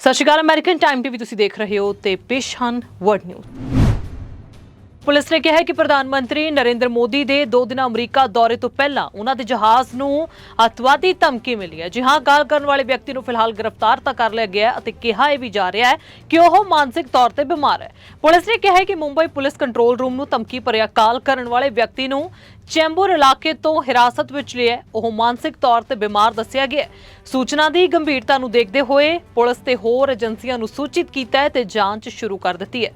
ਸਤਿ ਸ਼੍ਰੀ ਅਕਾਲ, ਅਮਰੀਕਨ ਟਾਈਮ ਟੀਵੀ ਤੁਸੀਂ ਦੇਖ ਰਹੇ ਹੋ ਤੇ ਪੇਸ਼ ਹਨ ਵਰਡ ਨਿਊਜ਼ ਪੁਲਿਸ ਨੇ ਕਿਹਾ ਹੈ ਕਿ ਪ੍ਰਧਾਨ ਮੰਤਰੀ ਨਰਿੰਦਰ ਮੋਦੀ ਦੇ ਦੋ ਦਿਨਾਂ ਅਮਰੀਕਾ ਦੌਰੇ ਤੋਂ ਪਹਿਲਾਂ ਉਹਨਾਂ ਦੇ ਜਹਾਜ਼ ਨੂੰ ਅਤਵਾਦੀ ਧਮਕੀ ਮਿਲੀ ਹੈ। ਜੀ ਹਾਂ ਗੱਲ ਕਰਨ ਵਾਲੇ ਵਿਅਕਤੀ ਨੂੰ ਫਿਲਹਾਲ ਗ੍ਰਿਫਤਾਰ ਤਾਂ ਕਰ ਲਿਆ ਗਿਆ ਹੈ ਅਤੇ ਕਿਹਾ ਇਹ ਵੀ ਜਾ ਰਿਹਾ ਹੈ ਕਿ ਉਹ ਮਾਨਸਿਕ ਤੌਰ ਤੇ ਬਿਮਾਰ ਹੈ। ਪੁਲਿਸ ਨੇ ਕਿਹਾ ਹੈ ਕਿ ਮੁੰਬਈ ਪੁਲਿਸ ਕੰਟਰੋਲ ਰੂਮ ਨੂੰ ਧਮਕੀ ਭਰਿਆ ਕਾਲ ਕਰਨ ਵਾਲੇ ਵਿਅਕਤੀ ਨੂੰ ਚੈਂਬੂਰ ਇਲਾਕੇ ਤੋਂ ਹਿਰਾਸਤ ਵਿੱਚ ਲਿਆ ਉਹ ਮਾਨਸਿਕ ਤੌਰ ਤੇ ਬਿਮਾਰ ਦੱਸਿਆ ਗਿਆ ਸੂਚਨਾ ਦੀ ਗੰਭੀਰਤਾ ਨੂੰ ਦੇਖਦੇ ਹੋਏ ਪੁਲਿਸ ਤੇ ਹੋਰ ਏਜੰਸੀਆਂ ਨੂੰ ਸੂਚਿਤ ਕੀਤਾ ਹੈ ਤੇ ਜਾਂਚ ਸ਼ੁਰੂ ਕਰ ਦਿੱਤੀ ਹੈ।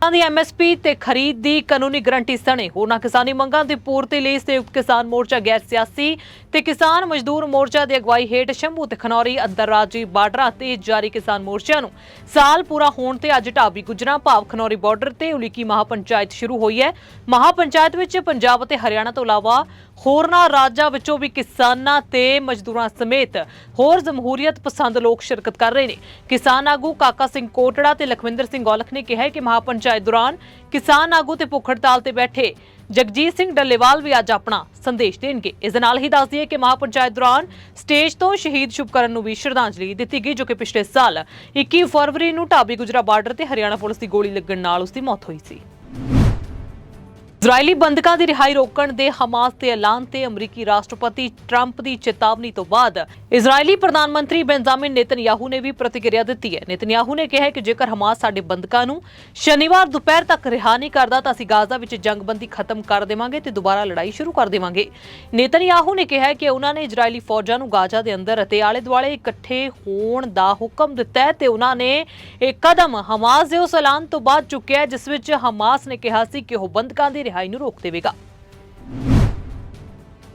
ਕਿਸਾਨਾਂ ਦੀ ਐਮਐਸਪੀ ਤੇ ਖਰੀਦ ਦੀ ਕਾਨੂੰਨੀ ਗਰੰਟੀ ਸਣੇ। ਹੋਰਨਾਂ ਕਿਸਾਨੀ ਮੰਗਾਂ ਦੀ ਪੂਰਤੀ ਲਈ ਸੰਯੁਕਤ ਕਿਸਾਨ ਮੋਰਚਾ ਗੈਰ ਸਿਆਸੀ ਤੇ ਕਿਸਾਨ ਮਜ਼ਦੂਰ ਮੋਰਚਾ ਦੀ ਅਗਵਾਈ ਹੇਠ ਸ਼ੰਭੂ ਤੇ ਖਨੌਰੀ ਅੰਤਰਰਾਜੀ ਬਾਰਡਰਾਂ ਤੇ ਜਾਰੀ ਕਿਸਾਨ ਮੋਰਚਿਆਂ ਨੂੰ। ਸਾਲ ਪੂਰਾ ਹੋਣ ਤੇ ਅੱਜ ਢਾਬੀ ਗੁਜਰਾ ਭਾਵ ਖਨੌਰੀ ਬਾਰਡਰ ਤੇ ਉਲੀਕੀ ਮਹਾਪੰਚਾਇਤ ਸ਼ੁਰੂ ਹੋਈ ਹੈ। ਮਹਾਪੰਚਾਇਤ ਵਿੱਚ ਪੰਜਾਬ ਅਤੇ ਹਰਿਆਣਾ ਤੋਂ ਇਲਾਵਾ ਹੋਰਨਾਂ ਰਾਜਾਂ ਵਿੱਚੋਂ ਵੀ ਕਿਸਾਨਾਂ ਤੇ ਮਜ਼ਦੂਰਾਂ ਸਮੇਤ ਹੋਰ ਜਮਹੂਰੀਅਤ ਪਸੰਦ ਲੋਕ ਸ਼ਿਰਕਤ ਕਰ ਰਹੇ ਨੇ। ਕਿਸਾਨ ਆਗੂ ਕਾਕਾ ਸਿੰਘ ਕੋਟੜਾ ਤੇ ਲਖਵਿੰਦਰ ਸਿੰਘ ਗੋਲਖ ਨੇ ਕਿਹਾ ਹੈ ਕਿ ਮਹਾਪੰਚਾਇਤ ਦੌਰਾਨ ਕਿਸਾਨ ਆਗੂ ਤੇ ਭੁੱਖ ਹੜਤਾਲ ਤੇ ਬੈਠੇ ਜਗਜੀਤ ਸਿੰਘ ਡੱਲੇਵਾਲ ਵੀ ਅੱਜ ਆਪਣਾ ਸੰਦੇਸ਼ ਦੇਣਗੇ। ਇਸ ਦੇ ਨਾਲ ਹੀ ਦੱਸ ਦਈਏ ਕਿ ਮਹਾਪੰਚਾਇਤ ਦੌਰਾਨ ਸਟੇਜ ਤੋਂ ਸ਼ਹੀਦ ਸ਼ੁਭਕਰਨ ਨੂੰ ਵੀ ਸ਼ਰਧਾਂਜਲੀ ਦਿੱਤੀ ਗਈ, ਜੋ ਕਿ ਪਿਛਲੇ ਸਾਲ 21 ਫਰਵਰੀ ਨੂੰ ਢਾਬੀ ਗੁਜਰਾ ਬਾਰਡਰ ਤੇ ਹਰਿਆਣਾ ਪੁਲਿਸ ਦੀ ਗੋਲੀ ਲੱਗਣ ਨਾਲ ਉਸ ਦੀ ਮੌਤ ਹੋਈ ਸੀ। ਇਜ਼ਰਾਈਲੀ ਬੰਦਕਾਂ ਦੀ ਰਿਹਾਈ ਰੋਕਣ ਦੇ ਹਮਾਸ ਦੇ ਐਲਾਨ ਤੇ ਅਮਰੀਕੀ ਰਾਸ਼ਟਰਪਤੀ ਟਰੰਪ ਦੀ ਚੇਤਾਵਨੀ ਤੋਂ ਬਾਅਦ ਇਜ਼ਰਾਈਲੀ ਪ੍ਰਧਾਨ ਮੰਤਰੀ ਬੈਂਜਾਮਿਨ ਨੇਤਨਯਾਹੂ ਨੇ ਵੀ ਪ੍ਰਤੀਕਿਰਿਆ ਦਿੱਤੀ ਹੈ। ਨੇਤਨਯਾਹੂ ਨੇ ਕਿਹਾ ਕਿ ਜੇਕਰ ਹਮਾਸ ਸਾਡੇ ਬੰਦਕਾਂ ਨੂੰ ਸ਼ਨੀਵਾਰ ਦੁਪਹਿਰ ਤੱਕ ਰਿਹਾ ਨਹੀਂ ਕਰਦਾ ਤਾਂ ਅਸੀਂ ਗਾਜ਼ਾ ਵਿੱਚ ਜੰਗਬੰਦੀ ਖਤਮ ਕਰ ਦੇਵਾਂਗੇ ਤੇ ਦੁਬਾਰਾ ਲੜਾਈ ਸ਼ੁਰੂ ਕਰ ਦੇਵਾਂਗੇ। ਨੇਤਨਯਾਹੂ ਨੇ ਕਿਹਾ ਕਿ ਉਹਨਾਂ ਨੇ ਇਜ਼ਰਾਈਲੀ ਫੌਜਾਂ ਨੂੰ ਗਾਜ਼ਾ ਦੇ ਅੰਦਰ ਅਤੇ ਆਲੇ-ਦੁਆਲੇ ਇਕੱਠੇ ਹੋਣ ਦਾ ਹੁਕਮ ਦਿੱਤਾ ਹੈ ਤੇ ਉਹਨਾਂ ਨੇ ਇਹ ਕਦਮ ਹਮਾਸ ਦੇ ਉਸ ਐਲਾਨ ਤੋਂ ਬਾਅਦ ਚੁੱਕਿਆ ਜਿਸ ਵਿੱਚ ਹਮਾਸ ਨੇ ਕਿਹਾ ਸੀ ਕਿ ਉਹ ਬੰਦਕਾਂ ਦੀ ਰਿਹਾਈ ਨੂੰ ਰੋਕ ਦੇਵੇਗਾ।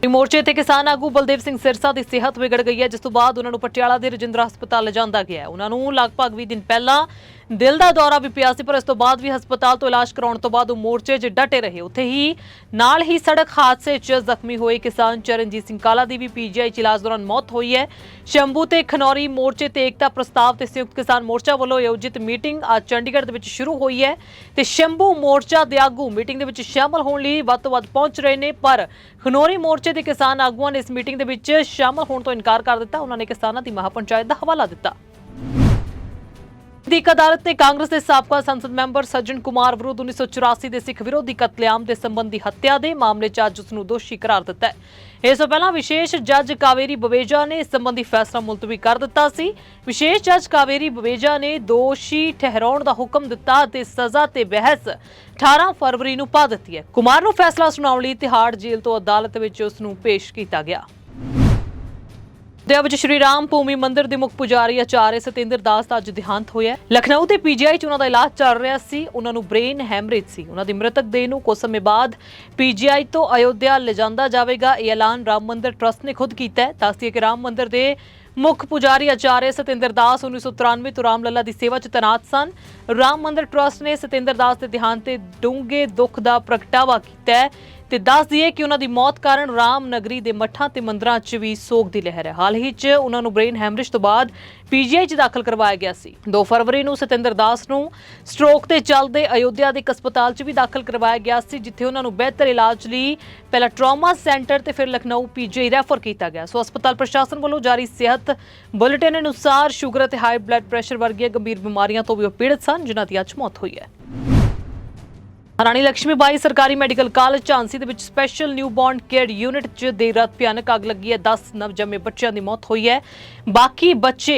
ਮੋਰਚੇ ਤੇ ਕਿਸਾਨ ਆਗੂ ਬਲਦੇਵ ਸਿੰਘ ਸਿਰਸਾ ਦੀ ਸਿਹਤ ਵਿਗੜ ਗਈ ਹੈ, ਜਿਸ ਤੋਂ ਬਾਅਦ ਉਹਨਾਂ ਨੂੰ ਪਟਿਆਲਾ ਦੇ ਰਜਿੰਦਰਾ ਹਸਪਤਾਲ ਲਿਜਾਂਦਾ ਗਿਆ ਉਹਨਾਂ ਨੂੰ ਲਗਭਗ 20 ਦਿਨ ਪਹਿਲਾਂ ਦਿਲ ਦਾ ਦੌਰਾ ਵੀ ਪਿਆ ਸੀ, ਪਰ ਇਸ ਤੋਂ ਬਾਅਦ ਵੀ ਹਸਪਤਾਲ ਤੋਂ ਇਲਾਜ ਕਰਾਉਣ ਤੋਂ ਬਾਅਦ ਉਹ ਮੋਰਚੇ 'ਚ ਡਟੇ ਰਹੇ। ਉੱਥੇ ਹੀ, ਨਾਲ ਹੀ ਸੜਕ ਹਾਦਸੇ 'ਚ ਜ਼ਖਮੀ ਹੋਏ ਕਿਸਾਨ ਚਰਨਜੀਤ ਸਿੰਘ ਕਾਲਾ ਦੀ ਵੀ ਪੀਜੀਆਈ 'ਚ ਇਲਾਜ ਦੌਰਾਨ ਮੌਤ ਹੋਈ ਹੈ। ਸ਼ੰਭੂ ਤੇ ਖਨੌਰੀ ਮੋਰਚੇ ਤੇ ਏਕਤਾ ਪ੍ਰਸਤਾਵ ਤੇ ਸੰਯੁਕਤ ਕਿਸਾਨ ਮੋਰਚਾ ਵੱਲੋਂ ਆਯੋਜਿਤ ਮੀਟਿੰਗ ਅੱਜ ਚੰਡੀਗੜ੍ਹ ਦੇ ਵਿੱਚ ਸ਼ੁਰੂ ਹੋਈ ਹੈ ਤੇ ਸ਼ੰਭੂ ਮੋਰਚਾ ਦੇ ਆਗੂ ਮੀਟਿੰਗ ਦੇ ਵਿੱਚ ਸ਼ਾਮਲ ਹੋਣ ਲਈ ਵੱਧ ਤੋਂ ਵੱਧ ਪਹੁੰਚ ਰਹੇ ਨੇ, ਪਰ ਖਨੌਰੀ ਮੋਰਚੇ ਦੇ ਕਿਸਾਨ ਆਗੂਆਂ ਨੇ ਇਸ ਮੀਟਿੰਗ ਦੇ ਵਿੱਚ ਸ਼ਾਮਲ ਹੋਣ ਤੋਂ ਇਨਕਾਰ ਕਰ ਦਿੱਤਾ। ਉਹਨਾਂ ਨੇ ਕਿਸਾਨਾਂ ਦੀ ਮਹਾਪੰਚਾਇਤ ਦਾ ਹਵਾਲਾ ਦਿੱਤਾ। ਦੀ ਅਦਾਲਤ ਨੇ ਕਾਂਗਰਸ ਦੇ ਸਾਬਕਾ ਸੰਸਦ ਮੈਂਬਰ ਸੱਜਣ ਕੁਮਾਰ ਵਿਰੁੱਧ 1984 ਦੇ ਸਿੱਖ ਵਿਰੋਧੀ ਕਤਲੇਆਮ ਦੇ ਸੰਬੰਧੀ ਹੱਤਿਆ ਦੇ ਮਾਮਲੇ 'ਚ ਅੱਜ ਉਸ ਨੂੰ ਦੋਸ਼ੀ ਕਰਾਰ ਦਿੱਤਾ ਹੈ। ਇਸ ਤੋਂ ਪਹਿਲਾਂ ਵਿਸ਼ੇਸ਼ ਜੱਜ ਕਾਵੇਰੀ ਬਵੇਜਾ ਨੇ ਇਸ ਸੰਬੰਧੀ ਫੈਸਲਾ ਮੁਲਤਵੀ ਕਰ ਦਿੱਤਾ ਸੀ। ਵਿਸ਼ੇਸ਼ ਜੱਜ ਕਾਵੇਰੀ ਬਵੇਜਾ ਨੇ ਦੋਸ਼ੀ ਠਹਿਰਾਉਣ ਦਾ ਹੁਕਮ ਦਿੱਤਾ ਅਤੇ ਸਜ਼ਾ ਤੇ ਬਹਿਸ 18 ਫਰਵਰੀ ਨੂੰ ਪਾ ਦਿੱਤੀ ਹੈ। ਕੁਮਾਰ ਨੂੰ ਫੈਸਲਾ ਸੁਣਾਉਣ ਲਈ ਤਿਹਾੜ ਜੇਲ੍ਹ ਤੋਂ ਅਦਾਲਤ ਵਿੱਚ ਉਸ ਨੂੰ ਪੇਸ਼ ਕੀਤਾ ਗਿਆ। ਦੇ ਵਿੱਚ ਸ਼੍ਰੀ ਰਾਮ ਭੂਮੀ ਮੰਦਿਰ ਦੇ ਮੁੱਖ ਪੁਜਾਰੀ ਆਚਾਰੇ ਸਤਿੰਦਰ ਦਾਸ ਦਾ ਅੱਜ ਦੇਹਾਂਤ ਹੋਇਆ ਲਖਨਊ ਦੇ ਪੀਜੀਆਈ 'ਚ ਉਹਨਾਂ ਦਾ ਇਲਾਜ ਚੱਲ ਰਿਹਾ ਸੀ। ਉਹਨਾਂ ਨੂੰ ਬ੍ਰੇਨ ਹੈਮਰੇਜ ਸੀ। ਉਹਨਾਂ ਦੀ ਮ੍ਰਿਤਕ ਦੇਹ ਨੂੰ ਕੁਝ ਸਮੇਂ ਬਾਅਦ ਪੀਜੀਆਈ ਤੋਂ ਅਯੋਧਿਆ ਲਿਜਾਂਦਾ ਜਾਵੇਗਾ। ਇਹ ਐਲਾਨ ਰਾਮ ਮੰਦਰ ਟਰਸਟ ਨੇ ਖੁਦ ਕੀਤਾ ਹੈ। ਦੱਸਦੀ ਹੈ ਕਿ ਰਾਮ ਮੰਦਿਰ ਦੇ ਮੁੱਖ ਪੁਜਾਰੀ ਆਚਾਰੇ ਸਤਿੰਦਰ ਦਾਸ 1993 ਤੋਂ ਰਾਮ ਲੱਲਾ ਦੀ ਸੇਵਾ 'ਚ ਤਨਾਤ ਸਨ। ਰਾਮ ਮੰਦਿਰ ਟਰਸਟ ਨੇ ਸਤਿੰਦਰ ਦਾਸ ਦੇ ਦਿਹਾਂਤ ਤੇ ਡੂੰਘੇ ਦੁੱਖ ਦਾ ਪ੍ਰਗਟਾਵਾ ਕੀਤਾ ਹੈ। ਤੇ ਦੱਸ ਦਈਏ ਕਿ ਉਹਨਾਂ ਦੀ ਮੌਤ ਕਾਰਨ ਰਾਮਨਗਰੀ ਦੇ ਮੱਠਾਂ ਤੇ ਮੰਦਰਾਂ 'ਚ ਵੀ ਸੋਗ ਦੀ ਲਹਿਰ ਹੈ। ਹਾਲ ਹੀ 'ਚ ਉਹਨਾਂ ਨੂੰ ਬ੍ਰੇਨ ਹੈਮਰੇਜ ਤੋਂ ਬਾਅਦ ਪੀਜੀਆਈ 'ਚ ਦਾਖਲ ਕਰਵਾਇਆ ਗਿਆ ਸੀ। 2 ਫਰਵਰੀ ਨੂੰ ਸਤਿੰਦਰ ਦਾਸ ਨੂੰ ਸਟ੍ਰੋਕ ਤੇ ਚੱਲਦੇ ਅਯੋਧਿਆ ਦੇ ਇੱਕ ਹਸਪਤਾਲ 'ਚ ਵੀ ਦਾਖਲ ਕਰਵਾਇਆ ਗਿਆ ਸੀ, ਜਿੱਥੇ ਉਹਨਾਂ ਨੂੰ ਬਿਹਤਰ ਇਲਾਜ ਲਈ ਪਹਿਲਾਂ ਟਰਾਮਾ ਸੈਂਟਰ ਤੇ ਫਿਰ ਲਖਨਊ ਪੀਜੀਆਈ ਰੈਫਰ ਕੀਤਾ ਗਿਆ। ਸੋ ਹਸਪਤਾਲ ਪ੍ਰਸ਼ਾਸਨ ਵੱਲੋਂ ਜਾਰੀ ਸਿਹਤ ਬੁਲੇਟਿਨ ਅਨੁਸਾਰ ਸ਼ੂਗਰ ਅਤੇ ਹਾਈ ਬਲੱਡ ਪ੍ਰੈਸ਼ਰ ਵਰਗੀਆਂ ਗੰਭੀਰ ਬਿਮਾਰੀਆਂ ਤੋਂ ਵੀ ਉਹ ਪੀੜਤ ਸਨ, ਜਿਨ੍ਹਾਂ ਦੀ ਅੱਜ ਮੌਤ ਹੋਈ ਹੈ। ਰਾਣੀ ਲక్ష్ਮੀਬਾਈ ਸਰਕਾਰੀ ਮੈਡੀਕਲ ਕਾਲਜ ਝਾਂਸੀ ਦੇ ਵਿੱਚ ਸਪੈਸ਼ਲ ਨਿਊਬੋਰਨ ਕੇਅਰ ਯੂਨਿਟ 'ਚ ਦੇਰ ਰਾਤ ਭਿਆਨਕ ਅੱਗ ਲੱਗੀ ਹੈ। 10 ਨਵਜੰਮੇ ਬੱਚਿਆਂ ਦੀ ਮੌਤ ਹੋਈ ਹੈ। ਬਾਕੀ ਬੱਚੇ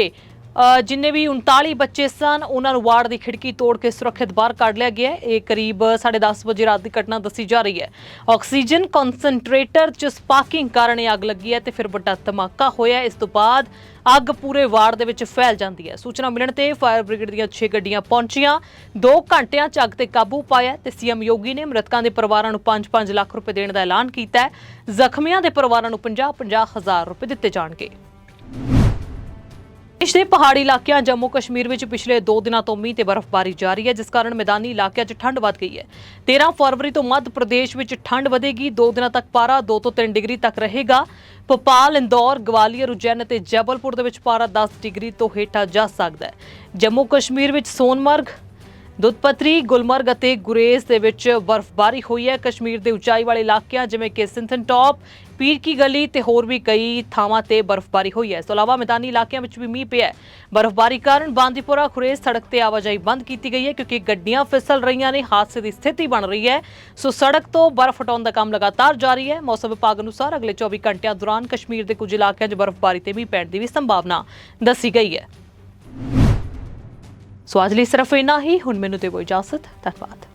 ਜਿੰਨੇ ਵੀ 39 ਬੱਚੇ ਸਨ, ਉਹਨਾਂ ਨੂੰ ਵਾਰਡ ਦੀ ਖਿੜਕੀ ਤੋੜ ਕੇ ਸੁਰੱਖਿਅਤ ਬਾਹਰ ਕੱਢ ਲਿਆ ਗਿਆ ਇਹ ਕਰੀਬ 10:30 ਵਜੇ ਰਾਤ ਦੀ ਘਟਨਾ ਦੱਸੀ ਜਾ ਰਹੀ ਹੈ। ਆਕਸੀਜਨ ਕਨਸੈਂਟਰੇਟਰ 'ਚ ਸਪਾਰਕਿੰਗ ਕਾਰਨ ਇਹ ਅੱਗ ਲੱਗੀ ਹੈ ਤੇ ਫਿਰ ਵੱਡਾ ਧਮਾਕਾ ਹੋਇਆ। ਇਸ ਤੋਂ ਬਾਅਦ ਅੱਗ ਪੂਰੇ ਵਾਰਡ ਦੇ ਵਿੱਚ ਫੈਲ ਜਾਂਦੀ ਹੈ। ਸੂਚਨਾ ਮਿਲਣ ਤੇ ਫਾਇਰ ਬ੍ਰਿਗੇਡ ਦੀਆਂ 6 ਗੱਡੀਆਂ ਪਹੁੰਚੀਆਂ। 2 ਘੰਟਿਆਂ 'ਚ ਅੱਗ ਤੇ ਕਾਬੂ ਪਾਇਆ ਤੇ ਸੀਐਮ ਯੋਗੀ ਨੇ ਮ੍ਰਿਤਕਾਂ ਦੇ ਪਰਿਵਾਰਾਂ ਨੂੰ 5-5 ਲੱਖ ਰੁਪਏ ਦੇਣ ਦਾ ਐਲਾਨ ਕੀਤਾ ਹੈ। ਜ਼ਖਮੀਆਂ ਦੇ ਪਰਿਵਾਰਾਂ ਨੂੰ 50-50 ਹਜ਼ਾਰ ਰੁਪਏ ਦਿੱਤੇ ਜਾਣਗੇ। ਦੇਸ਼ ਦੇ ਪਹਾੜੀ ਇਲਾਕਿਆਂ ਜੰਮੂ ਕਸ਼ਮੀਰ ਵਿੱਚ ਪਿਛਲੇ 2 ਦਿਨਾਂ ਤੋਂ ਮੀਂਹ ਤੇ ਬਰਫ਼ਬਾਰੀ ਜਾਰੀ ਹੈ, ਜਿਸ ਕਾਰਨ ਮੈਦਾਨੀ ਇਲਾਕਿਆਂ 'ਚ ਠੰਡ ਵੱਧ ਗਈ ਹੈ। 13 ਫਰਵਰੀ ਤੋਂ ਮੱਧ ਪ੍ਰਦੇਸ਼ ਵਿੱਚ ਠੰਡ ਵਧੇਗੀ 2 ਦਿਨਾਂ ਤੱਕ ਪਾਰਾ 2 ਤੋਂ 3 ਡਿਗਰੀ ਤੱਕ ਰਹੇਗਾ। ਭੋਪਾਲ, ਇੰਦੌਰ, ਗਵਾਲੀਅਰ, ਉਜੈਨ ਅਤੇ ਜਬਲਪੁਰ ਦੇ ਵਿੱਚ ਪਾਰਾ 10 ਡਿਗਰੀ ਤੋਂ ਹੇਠਾਂ ਜਾ ਸਕਦਾ ਹੈ। ਜੰਮੂ ਕਸ਼ਮੀਰ ਵਿੱਚ ਸੋਨਮਰਗ ਦੁੱਧਪਤਰੀ ਗੁਲਮਰਗ ਅਤੇ ਗੁਰੇਜ਼ ਦੇ ਵਿੱਚ ਬਰਫ਼ਬਾਰੀ ਹੋਈ ਹੈ। ਕਸ਼ਮੀਰ ਦੇ ਉਚਾਈ ਵਾਲੇ ਇਲਾਕਿਆਂ ਜਿਵੇਂ ਕਿ ਸਿੰਥਨ ਟਾਪ ਪੀਰ ਕੀ ਗਲੀ ਤੇ ਹੋਰ ਵੀ ਕਈ ਥਾਵਾਂ ਤੇ ਬਰਫ਼ਬਾਰੀ ਹੋਈ ਹੈ। ਇਸ ਤੋਂ ਇਲਾਵਾ ਮੈਦਾਨੀ ਇਲਾਕਿਆਂ ਵਿੱਚ ਵੀ ਮੀਂਹ ਪਿਆ ਹੈ। ਬਰਫ਼ਬਾਰੀ ਕਾਰਨ ਬਾਂਦੀਪੁਰਾ ਖੁਰੇਸ ਸੜਕ ਤੇ ਆਵਾਜਾਈ ਬੰਦ ਕੀਤੀ ਗਈ ਹੈ ਕਿਉਂਕਿ ਗੱਡੀਆਂ ਫਿਸਲ ਰਹੀਆਂ ਨੇ, ਹਾਦਸੇ ਦੀ ਸਥਿਤੀ ਬਣ ਰਹੀ ਹੈ। ਸੋ ਸੜਕ ਤੋਂ ਬਰਫ਼ ਹਟਾਉਣ ਦਾ ਕੰਮ ਲਗਾਤਾਰ ਜਾਰੀ ਹੈ। ਮੌਸਮ ਵਿਭਾਗ ਅਨੁਸਾਰ ਅਗਲੇ 24 ਘੰਟਿਆਂ ਦੌਰਾਨ ਕਸ਼ਮੀਰ ਦੇ ਕੁਝ ਇਲਾਕਿਆਂ 'ਚ ਬਰਫ਼ਬਾਰੀ ਤੇ ਮੀਂਹ ਪੈਣ ਦੀ ਵੀ ਸੰਭਾਵਨਾ ਦੱਸੀ ਗਈ ਹੈ। ਸੋ ਅੱਜ ਲਈ ਸਿਰਫ ਇੰਨਾ ਹੀ। ਹੁਣ ਮੈਨੂੰ ਦਿਓ ਇਜਾਜ਼ਤ। ਧੰਨਵਾਦ।